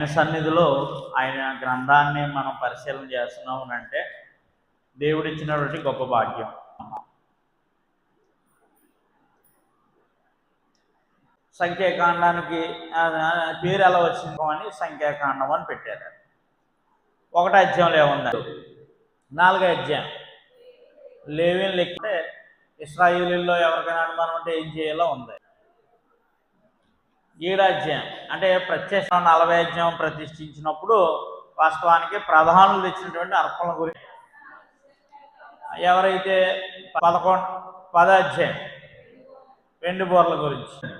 ఆయన సన్నిధిలో ఆయన గ్రంథాన్ని మనం పరిశీలన చేస్తున్నాం అంటే దేవుడిచ్చినటువంటి గొప్ప భాగ్యం. సంఖ్యాకాండానికి పేరు ఎలా వచ్చిందో అని సంఖ్యాకాండం అని పెట్టారు. ఒకటో అధ్యాయంలో ఏముందండి నాలుగో అధ్యాయం. లేవిని లెక్కితే ఇస్రాయేలీల్లో ఎవరికైనా అనుమానం అంటే ఏం చేయాలో ఉంది. ఏడు అంటే ప్రత్యక్ష నలవేద్యం ప్రతిష్ఠించినప్పుడు వాస్తవానికి ప్రధానులు తెచ్చినటువంటి అర్పణల గురించి. ఎవరైతే పదకొండు పదాధ్యాయం వెండి బోర్ల గురించి.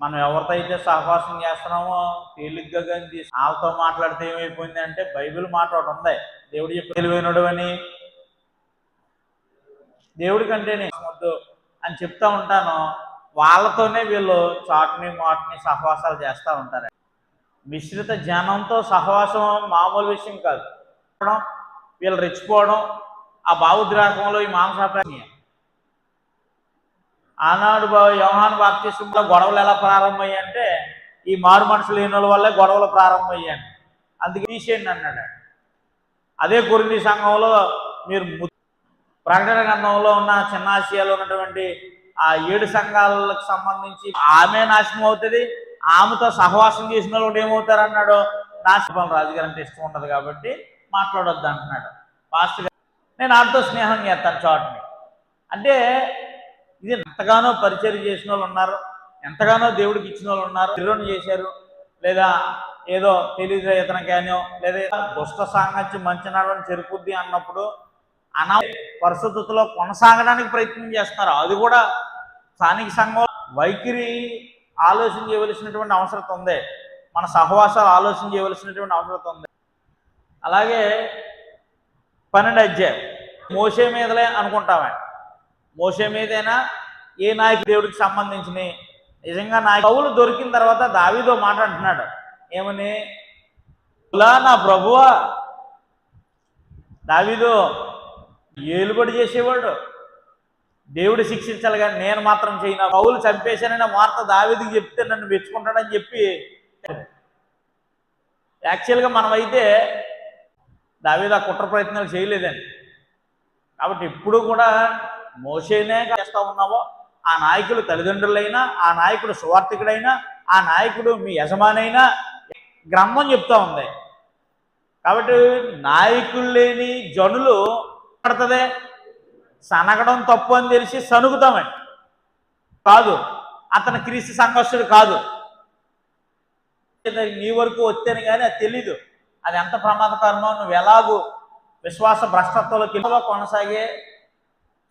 మనం ఎవరితో అయితే సహవాసం చేస్తున్నామో తేలిగ్గా కానీ వాళ్ళతో మాట్లాడితే ఏమైపోయింది అంటే బైబిల్ మాట ఒకటి ఉంది. దేవుడు చెప్పి తెలివైనడు అని. దేవుడి కంటేనే వద్దు అని చెప్తా ఉంటాను. వాళ్ళతోనే వీళ్ళు చాటుని మాట్ని సహవాసాలు చేస్తూ ఉంటారు. మిశ్రిత జనంతో సహవాసం మామూలు విషయం కాదు. వీళ్ళు రెచ్చిపోవడం ఆ భావోద్రాకంలో ఈ మాంసాపాన్ని ఆనాడు వ్యవహాన్ యోహాను గొడవలు ఎలా ప్రారంభమయ్యాయంటే ఈ మారు మనుషులు లేని వల్లే గొడవలు ప్రారంభమయ్యాయి. అందుకే తీసేయండి అన్నాడు. అదే కొరింది సంఘంలో మీరు ప్రకటన గ్రంథంలో ఉన్న చిన్న ఆసియాలో ఉన్నటువంటి ఆ ఏడు సంఘాలకు సంబంధించి ఆమె నాశనం అవుతుంది ఆమెతో సహవాసం చేసిన వాళ్ళు కూడా ఏమవుతారు అన్నాడు. నాశనం రాజుగారు అంటే ఇష్టం ఉండదు కాబట్టి మాట్లాడొద్దు అంటున్నాడు. పాస్టర్ నేను ఆడితో స్నేహం చేస్తాను చోటని అంటే ఇది ఎంతగానో పరిచయం చేసిన వాళ్ళు ఉన్నారు ఎంతగానో దేవుడికి ఇచ్చిన వాళ్ళు ఉన్నారు తిరుగుని చేశారు లేదా ఏదో తెలియదు ఇతనికేనో లేదా దుష్ట సాంగత్యం మంచి నడవని చెరుకుద్ది అన్నప్పుడు అనా పరిస్థితుల్లో కొనసాగడానికి ప్రయత్నం చేస్తున్నారు అది కూడా స్థానిక సంఘం వైఖరి ఆలోచన చేయవలసినటువంటి అవసరం ఉంది. మన సహవాసాలు ఆలోచన చేయవలసినటువంటి అవసరం ఉంది. అలాగే పన్నెండు అధ్యాయం. మోసే మీదలే అనుకుంటామే. మోసే మీదైనా ఏ నాయకు దేవుడికి సంబంధించిన? నిజంగా నా కవులు దొరికిన తర్వాత దావీదో మాట అంటున్నాడు. ఏమని? "ఇలా నా ప్రభువా దావీదు ఏలుబడి చేసేవాడు. దేవుడు శిక్షించాలి కానీ నేను మాత్రం చేయను. కవులు చంపేశానని వార్త దావేదికి చెప్తే నన్ను మెచ్చుకుంటాడని చెప్పి యాక్చువల్గా మనమైతే దావేది ఆ కుట్ర ప్రయత్నాలు చేయలేదండి. కాబట్టి ఇప్పుడు కూడా మోసేనే చేస్తూ ఉన్నావో ఆ నాయకులు తల్లిదండ్రులైనా ఆ నాయకుడు సువార్థికుడైనా ఆ నాయకుడు మీ యజమానైనా గ్రంథం చెప్తా ఉంది. కాబట్టి నాయకులు లేని జనులు పడుతుంది సనగడం తప్పు అని తెలిసి సనుగుతామండి కాదు అతను క్రీస్తు సంఘర్షుడు కాదు. నీ వరకు వచ్చాను కానీ అది తెలీదు. అది ఎంత ప్రమాదకరమో నువ్వు ఎలాగూ విశ్వాస భ్రష్టత్వంలోకి కొనసాగే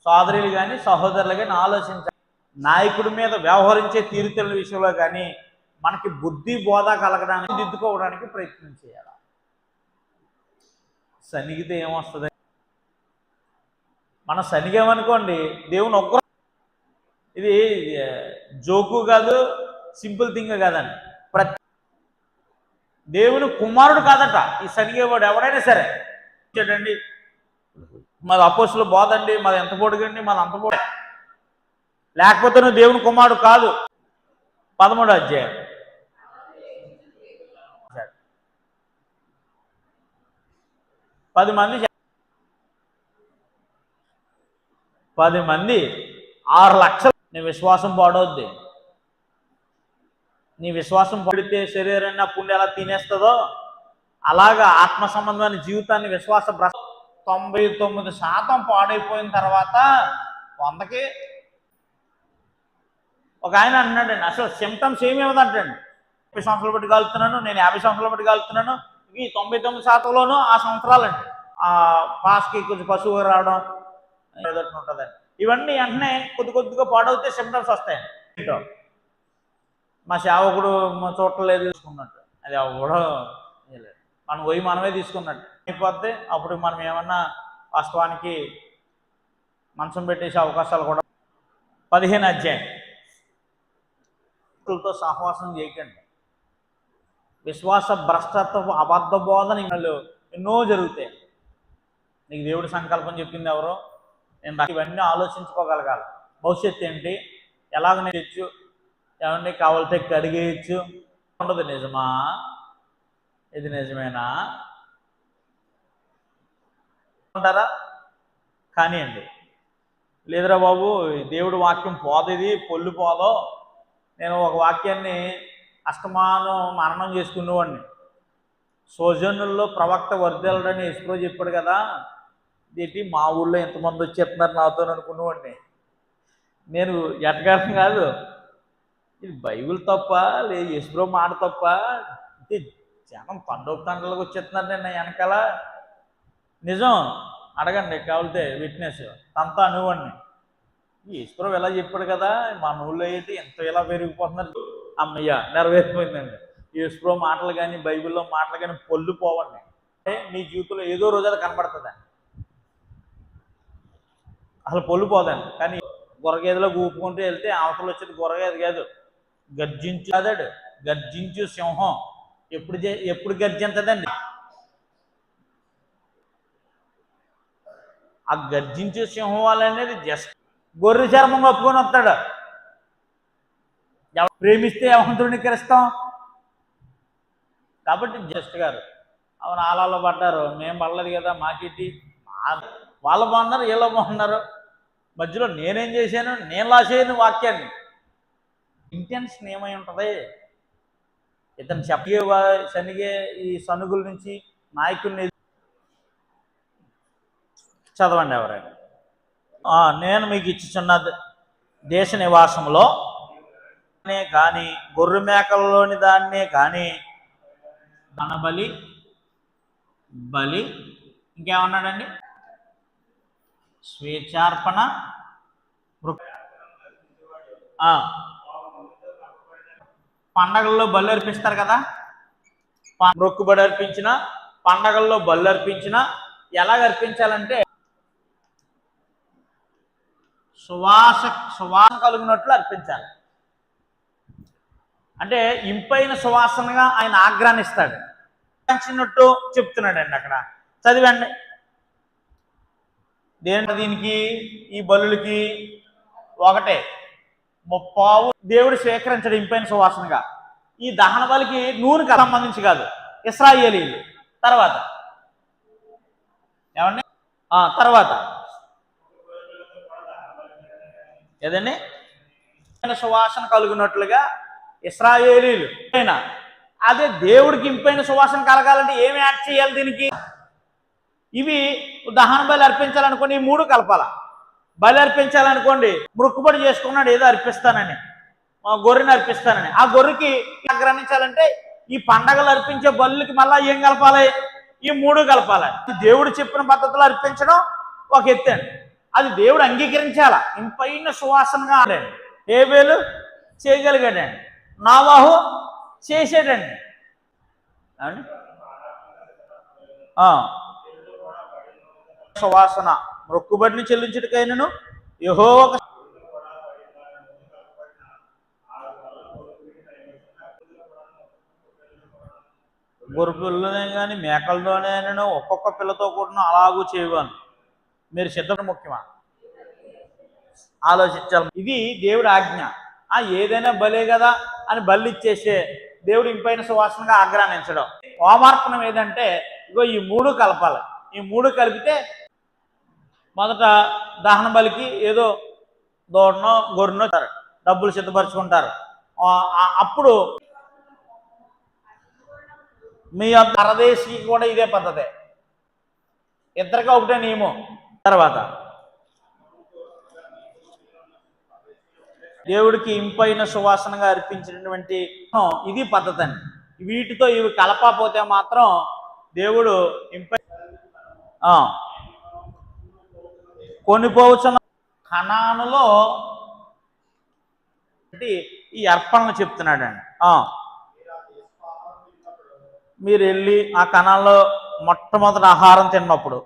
సోదరులు కానీ సహోదరులు కానీ ఆలోచించాలి నాయకుడి మీద వ్యవహరించే తీరుతెల విషయంలో కానీ మనకి బుద్ధి బోధ కలగడానికి దిద్దుకోవడానికి ప్రయత్నం చేయాలి? సనిగితే ఏమొస్తుంది? మనం శనిగామనుకోండి దేవుని ఒక్క ఇది జోకు కాదు సింపుల్ థింగ్ కాదండి. ప్రతి దేవుని కుమారుడు కాదట ఈ శనిగేవాడు ఎవడైనా సరే. చూడండి మాది అపోసులు బోధండి మాది ఎంత పొడుగండి మాది అంత పొడి లేకపోతే నువ్వు దేవుని కుమారుడు కాదు. పదమూడు అధ్యాయం. పది మంది పది మంది ఆరు లక్షలు. నీ విశ్వాసం పాడవద్ది. నీ విశ్వాసం పడితే శరీరాన్ని పుణ్య ఎలా తినేస్తుందో అలాగా ఆత్మ సంబంధమైన జీవితాన్ని విశ్వాస తొంభై తొమ్మిది శాతం పాడైపోయిన తర్వాత వందకి. ఒక ఆయన అన్నాడండి అసలు సిమ్టమ్స్ ఏమి ఇవ్వదంటండి. ముప్పై సంవత్సరాలు బట్టి కాలుతున్నాను నేను యాభై సంవత్సరాలు బట్టి కాలుతున్నాను ఇవి తొంభై తొమ్మిది శాతంలోనూ ఆ సంవత్సరాలండి. ఆ పాస్కి కొంచెం పశువు రావడం ఏదో ఒకటి ఇవన్నీ వెంటనే కొద్ది కొద్దిగా పాడవుతే సిమ్టమ్స్ వస్తాయి. ఏంటో? మా సేవకుడు మా చూడలేదు తీసుకున్నట్టు అది ఎవడో మనం పోయి మనమే తీసుకున్నట్టు. అయిపోతే అప్పుడు మనం ఏమన్నా వాస్తవానికి మంచం పెట్టేసే అవకాశాలు కూడా పదిహేను అధ్యాయం. భక్తులతో సహవాసం చేయకండి. విశ్వాస భ్రష్టత్వ అబద్ధ బోధన ఎన్నో జరుగుతాయి. నీకు దేవుడి సంకల్పం చెప్పింది ఎవరో? నేను ఇవన్నీ ఆలోచించుకోగలగాలి. భవిష్యత్తు ఏంటి? ఎలాగ నేర్చు తెచ్చు ఏమండి? కావాలితే కడిగేయచ్చు ఉండదు నిజమా? ఇది నిజమేనా? అంటారా కానివ్వండి లేదురా బాబు ఈ దేవుడి వాక్యం పోదు పొల్లు పోదో. నేను ఒక వాక్యాన్ని అస్తమానం మరణం చేసుకునేవాడిని సోజనుల్లో ప్రవక్త వర్దెలడని ఎస్ప్రో చెప్పాడు కదా ఏంటి మా ఊళ్ళో ఎంతమంది వచ్చేస్తున్నారు నాతో అనుకునేవాడిని నేను ఎటగారం కాదు. ఇది బైబిల్ తప్ప? లేదు యశ్వరో మాట తప్ప? ఇది జనం పండుగ తండ్రులకు వచ్చేస్తున్నారు నేను వెనకాల. నిజం అడగండి కావాలితే విట్నెస్ తనతో అనుకోండి. ఈశ్వరం ఎలా చెప్పాడు కదా మన ఊళ్ళో అయితే ఎంత ఎలా పెరిగిపోతున్నారు. అమ్మయ్య నెరవేరిపోయిందండి. ఈశ్వరం మాటలు కానీ బైబిల్లో మాటలు కానీ పొల్లు పోవండి. అంటే మీ జీవితంలో ఏదో రోజు అది కనబడుతుంది. అసలు పొల్లు పోదాను కానీ గొరగేదిలో ఊపుకుంటూ వెళ్తే అవతల వచ్చేది గొరగేది కాదు. గర్జించు కాదాడు గర్జించు సింహం. ఎప్పుడు చే- ఎప్పుడు గర్జించదండి? ఆ గర్జించే సింహం అనేది జస్ట్ గొర్రె చర్మం కప్పుకొని వస్తాడు. ప్రేమిస్తే యవంతుడిని కరిస్తాం. కాబట్టి జస్ట్ గారు అవును ఆలాలో పడ్డారు. మేము పడలేదు కదా మాకెట్టి వాళ్ళు బాగున్నారు వీళ్ళు బాగున్నారు. మధ్యలో నేనేం చేశాను? నేను లాసేయను వాక్యాన్ని. ఇంటెన్షన్ ఏమై ఉంటుంది. ఇతను చెప్పే శనిగే ఈ సనుగుల నుంచి నాయకుల్ని చదవండి ఎవరైనా. నేను మీకు ఇచ్చుచున్న దేశ నివాసంలో కానీ గొర్రె మేకలలోని దాన్నే కానీ బలి బలి ఇంకేమన్నాడండి? స్వేచ్ఛార్పణ ఆ. పండగల్లో బలి అర్పిస్తారు కదా? మొక్కుబడి అర్పించిన పండగల్లో బళ్ళు అర్పించిన ఎలాగ అర్పించాలంటే సువాస సువాసన కలిగినట్లు అర్పించాలి. అంటే ఇంపైన సువాసనగా ఆయన ఆగ్రానిస్తాడు ఆగ్రహించినట్టు చెప్తున్నాడండి అక్కడ. చదివండి. దేని దీనికి? ఈ బలులకి ఒకటే. ముప్పావు దేవుడు స్వీకరించడం ఇంపైన సువాసనగా. ఈ దహన బలికి నూనెకి సంబంధించి కాదు. ఇస్రాయేలీలు. తర్వాత. ఏమండి? ఆ, తర్వాత. ఏదండి? సువాసన కలుగునట్లుగా ఇస్రాయేలీలు. అయినా అదే దేవుడికి ఇంపైన సువాసన కలగాలంటే ఏమి యాడ్ చేయాలి దీనికి? ఇవి దహన బలి అర్పించాలనుకోండి ఈ మూడు కలపాల. బలి అర్పించాలనుకోండి మృక్కుబడి చేసుకున్నాడు ఏదో అర్పిస్తానని గొర్రెని అర్పిస్తానని. ఆ గొర్రెకి గ్రహించాలంటే ఈ పండగలు అర్పించే బలులకి మళ్ళా ఏం కలపాలి? ఈ మూడు కలపాలి. దేవుడు చెప్పిన పద్ధతిలో అర్పించడం ఒక ఎత్తండి అండి. అది దేవుడు అంగీకరించాల? ఇంపైన సువాసనగా ఆడండి ఏబేలు చేయగలిగాడండి. నావాహు చేసేటండి. సువాసన మొక్కుబడిని చెల్లించుటకైనను యహో ఒక పిల్లనే కానీ మేకలతోనే నేను ఒక్కొక్క పిల్లతో కూడా అలాగూ చేయవాను. మీరు సిద్ధం ముఖ్యమా? ఆలోచించాలి. ఇది దేవుడి ఆజ్ఞ. ఆ ఏదైనా బలే కదా అని బలి ఇచ్చేసే దేవుడు ఇంపైన సువాసనగా ఆగ్రహించడం. హోమార్పణం ఏదంటే ఇగో ఈ మూడు కలపాలి. ఈ మూడు కలిపితే మొదట దహన బలికి ఏదో దూడనో గొర్రెనో డబ్బులు సిద్ధపరచుకుంటారు. అప్పుడు మీ పరదేశీకి కూడా ఇదే పద్ధతే. ఇద్దరికి ఒకటే నియమం. తర్వాత దేవుడికి ఇంపైన సువాసనగా అర్పించినటువంటి ఇది పద్ధతి అండి వీటితో ఇవి కలపకపోతే మాత్రం దేవుడు ఇంపై కొనిపోవచ్చున్న కణానులో ఈ అర్పణలు చెప్తున్నాడండి. ఆ. మీరు వెళ్ళి ఆ కణాల్లో మొట్టమొదటి ఆహారం తిన్నప్పుడు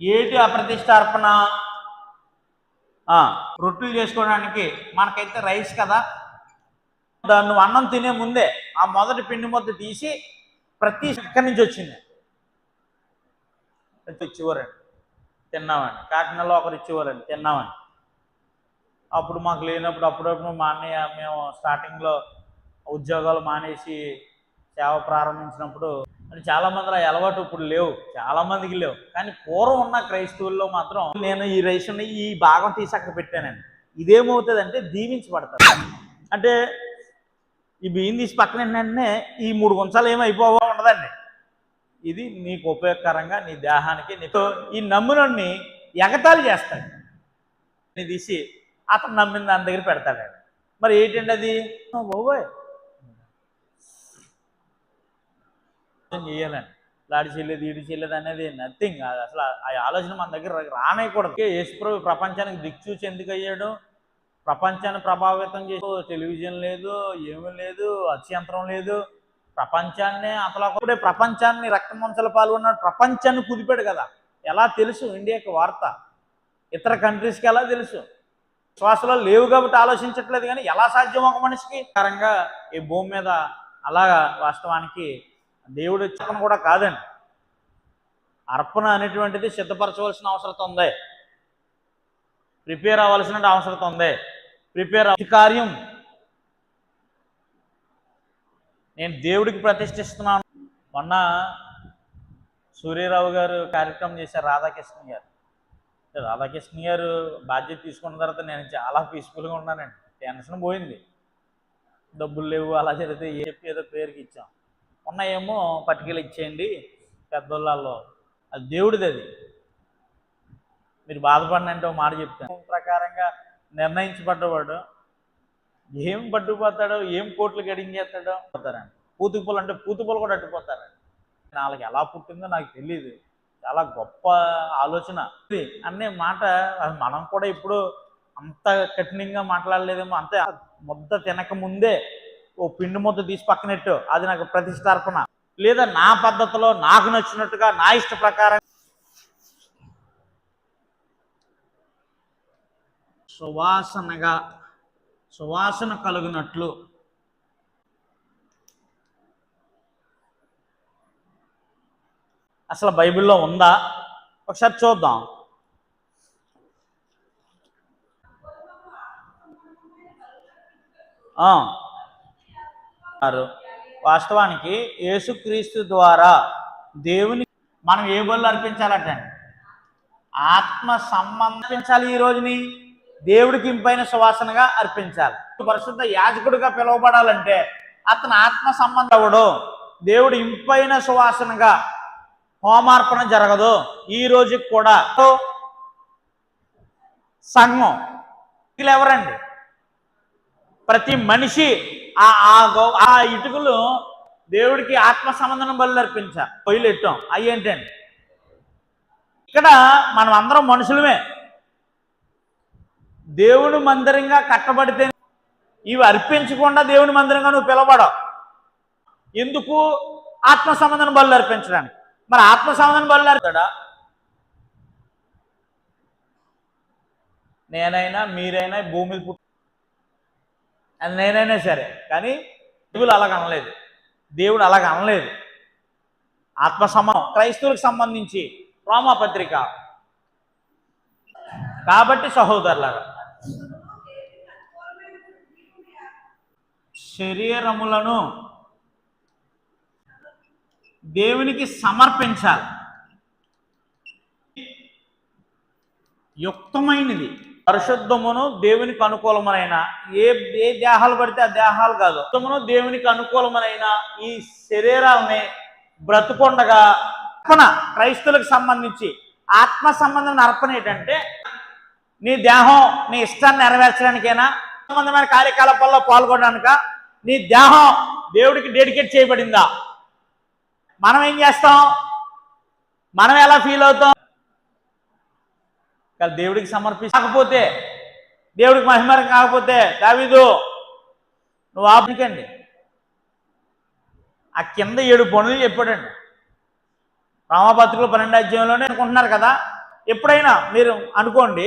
ఏటి అప్రతిష్టార్పణ ఆ, రొట్టెలు చేసుకోవడానికి మనకైతే రైస్ కదా. దాన్ని నువ్వు అన్నం తినే ముందే ఆ మొదటి పిండి ముద్ద తీసి ప్రతి ఎక్కడి నుంచి వచ్చింది. ఇచ్చేవారండి తిన్నామని కాకినాడలో ఒకరు ఇచ్చేవారండి. తిన్నామని అప్పుడు మాకు లేనప్పుడు అప్పుడప్పుడు మా అన్నయ్య మేము స్టార్టింగ్లో ఉద్యోగాలు మానేసి సేవ ప్రారంభించినప్పుడు అంటే చాలా మంది ఆ అలవాటు ఇప్పుడు లేవు. చాలా మందికి లేవు. కానీ పూర్వం ఉన్న క్రైస్తవుల్లో మాత్రం నేను ఈ రైస్ని ఈ భాగం తీసి అక్కడ పెట్టానండి. ఇదేమవుతుంది అంటే దీవించబడతారు. అంటే ఈ బియ్యం తీసి పక్కన వెంటనే ఈ మూడు గుంచాలు ఏమైపోవో ఉండదండి. ఇది నీకు ఉపయోగకరంగా నీ దేహానికి నీతో ఈ నమ్మునని ఎగతాళి చేస్తాడు. నీ తీసి అతను నమ్మిన దాని దగ్గర పెడతాడు మరి ఏంటండి అది? బాబోయ్! చేయాలండి లాడి చేయలేదు ఈడి చేయలేదు అనేది నథింగ్ అసలు ఆ ఆలోచన మన దగ్గర రానేయకూడదు. యేసుప్రభు ప్రపంచానికి దిక్చూచి ఎందుకు అయ్యాడు? ప్రపంచాన్ని ప్రభావితం చేసి టెలివిజన్ లేదు ఏమీ లేదు అత్యంతరం లేదు. ప్రపంచాన్ని అసలు ప్రపంచాన్ని రక్త మంచలు పాల్గొన్నాడు. ప్రపంచాన్ని కుదిపాడు కదా. ఎలా తెలుసు ఇండియాకి వార్త? ఇతర కంట్రీస్కి ఎలా తెలుసు? శ్వాసలో లేవు కాబట్టి ఆలోచించట్లేదు కానీ ఎలా సాధ్యం ఒక మనిషికి? కారంగా ఈ భూమి మీద అలాగా వాస్తవానికి దేవుడు చెప్పన కూడా కాదండి. అర్పణ అనేటువంటిది సిద్ధపరచవలసిన అవసరం ఉంది. ప్రిపేర్ అవ్వాల్సిన అవసరం ఉంది. ప్రిపేర్ కార్యం నేను దేవుడికి ప్రతిష్ఠిస్తున్నాను. మొన్న సూర్యరావు గారు కార్యక్రమం చేశారు రాధాకృష్ణ గారు. రాధాకృష్ణ గారు బాధ్యత తీసుకున్న తర్వాత నేను చాలా పీస్ఫుల్గా ఉన్నానండి. టెన్షన్ పోయింది. డబ్బులు లేవు అలా జరిగితే ఏ చెప్పి ఏదో పేరుకి ఇచ్చాం. ఉన్నాయేమో పట్టుకెళ్ళి ఇచ్చేయండి పెద్దోళ్ళల్లో. అది దేవుడిది అది. మీరు బాధపడినంటే ఒక మాట చెప్తాను. ప్రకారంగా నిర్ణయించబడ్డవాడు ఏం పట్టుకుపోతాడో ఏం కోట్లు గడించేస్తాడో పోతారండి. పూతుపులు అంటే పూతుపులు కూడా అట్టుపోతారండి వాళ్ళకి ఎలా పుట్టిందో నాకు తెలియదు చాలా గొప్ప ఆలోచన. అనే మాట అది మనం కూడా ఇప్పుడు అంత కఠినంగా మాట్లాడలేదేమో అంతే. ముద్ద తినక ముందే ఓ పిండి ముద్ద తీసి పక్కనెట్టు అది నాకు ప్రతిష్టార్పణ. లేదా నా పద్ధతిలో నాకు నచ్చినట్టుగా నా ఇష్ట ప్రకారం సువాసనగా సువాసన కలుగునట్లు. అసలు బైబిల్లో ఉందా? ఒకసారి చూద్దాం. అన్నారు. వాస్తవానికి యేసుక్రీస్తు ద్వారా దేవుని మనం ఏ బళ్ళు అర్పించాలంటే ఆత్మ సంబంధించాలి ఈ రోజుని. దేవుడికి ఇంపైన సువాసనగా అర్పించాలి. పరిశుద్ధ యాజకుడిగా పిలువబడాలంటే అతను ఆత్మ సంబంధం అవడు దేవుడు ఇంపైన సువాసనగా హోమార్పణ జరగదు. ఈ రోజుకి కూడా సంఘం. వీళ్ళు ఎవరండి? ప్రతి మనిషి ఆ ఆ గౌ- ఆ ఇటుకలు దేవుడికి ఆత్మ సంబంధం బలి అర్పించాలి. పొయ్యిలు ఎట్టాం? అవి ఏంటండి ఇక్కడ మనం అందరం మనుషులమే. దేవుని మందిరంగా కట్టబడితే ఇవి అర్పించకుండా దేవుని మందిరంగా నువ్వు పిలవడవు ఎందుకు? ఆత్మ సంబంధం బలు అర్పించడానికి. మరి ఆత్మ సంబంధం బలు అర్పడా నేనైనా మీరైనా భూమి పుట్టి అది నేనైనా సరే. కానీ దేవుడు అలాగ అనలేదు. దేవుడు అలాగ అనలేదు. ఆత్మ సమం క్రైస్తవులకు సంబంధించి రోమా పత్రిక కాబట్టి సహోదరులారా శరీరములను దేవునికి సమర్పించాలి. యుక్తమైనది పరిశుద్ధమును దేవునికి అనుకూలమైన ఏ ఏ దేహాలు పడితే ఆ దేహాలు కాదు యుక్తమును దేవునికి అనుకూలమైన ఈ శరీరాలని బ్రతుకుండగా అర్పణ క్రైస్తులకు సంబంధించి ఆత్మ సంబంధమైన అర్పణ ఏంటంటే నీ దేహం నీ ఇష్టాన్ని నెరవేర్చడానికైనా సంబంధమైన కార్యకలాపాల్లో పాల్గొనడానిక నీ దేహం దేవుడికి డెడికేట్ చేయబడిందా? మనం ఏం చేస్తాం? మనం ఎలా ఫీల్ అవుతాం? కానీ దేవుడికి సమర్పించకపోతే దేవుడికి మహిమరం కాకపోతే దావిదు నువ్వు ఆపనికండి ఆ కింద ఏడు పనులు చెప్పాడండి. రామపత్రికలు పన్నెండు అధ్యాయంలోనే అనుకుంటున్నారు కదా? ఎప్పుడైనా మీరు అనుకోండి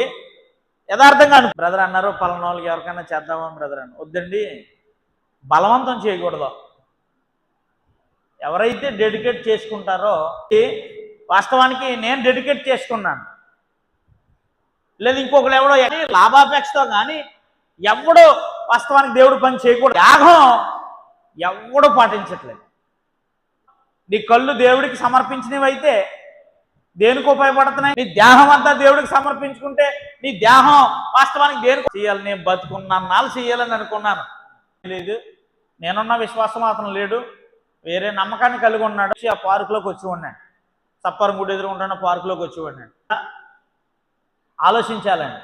యథార్థంగా అను బ్రదర్ అన్నారు పలానా వాళ్ళకి ఎవరికైనా చేద్దామా బ్రదర్ అని. వద్దండి. బలవంతం చేయకూడదు. ఎవరైతే డెడికేట్ చేసుకుంటారో వాస్తవానికి నేను డెడికేట్ చేసుకున్నాను. లేదు ఇంకొకరు ఎవడో లాభాపేక్షతో కానీ ఎవడో వాస్తవానికి దేవుడు పని చేయకూడదు. యాగం ఎవడో పాటించట్లేదు. నీ కళ్ళు దేవుడికి సమర్పించినవి అయితే దేనికి ఉపయోగపడుతున్నాయి? నీ దేహం అంతా దేవుడికి సమర్పించుకుంటే నీ దేహం వాస్తవానికి దేనికి? చేయాలి నేను బతుకున్నాను నాలుగు చేయాలని అనుకున్నాను. లేదు నేనున్న విశ్వాసం అతను లేడు. వేరే నమ్మకాన్ని కలిగి ఉన్నాడు. ఆ పార్కులోకి వచ్చి ఉన్నాడు. సప్పరం గుడి ఎదురు ఉంటున్న పార్కులోకి వచ్చి ఉన్నాడు. ఆలోచించాలండి.